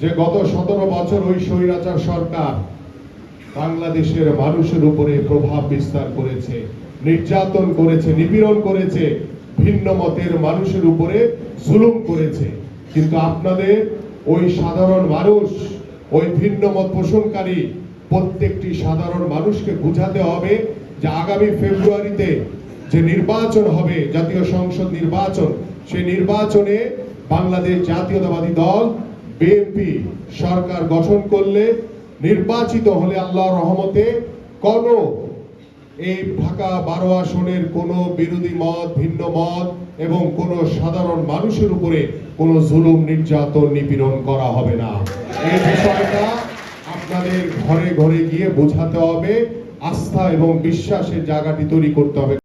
যে গত সতেরো বছর ওই স্বৈরাচার সরকার বাংলাদেশের মানুষের উপরে প্রভাব বিস্তার করেছে, নির্যাতন করেছে, নিপীড়ন করেছে, ভিন্ন মতের মানুষের উপরে জুলুম করেছে। কিন্তু আপনাদের ওই সাধারণ মানুষ, ওই ভিন্ন মত পোষণকারী প্রত্যেকটি সাধারণ মানুষকে বুঝাতে হবে যে আগামী ফেব্রুয়ারিতে যে নির্বাচন হবে, জাতীয় সংসদ নির্বাচন, সেই নির্বাচনে বাংলাদেশ জাতীয়তাবাদী দল বিএনপি সরকার গঠন করলে, নির্বাচিত হলে আল্লাহর রহমতে কোন এই ঢাকা বারো আসনের কোন বিরোধী মত, ভিন্ন মত এবং কোন সাধারণ মানুষের উপরে কোন জুলুম, নির্যাতন, নিপীড়ন করা হবে না। এই বিষয়টা আপনাদের ঘরে ঘরে গিয়ে বোঝাতে হবে। আস্থা এবং বিশ্বাসের জায়গাটি তৈরি করতে হবে।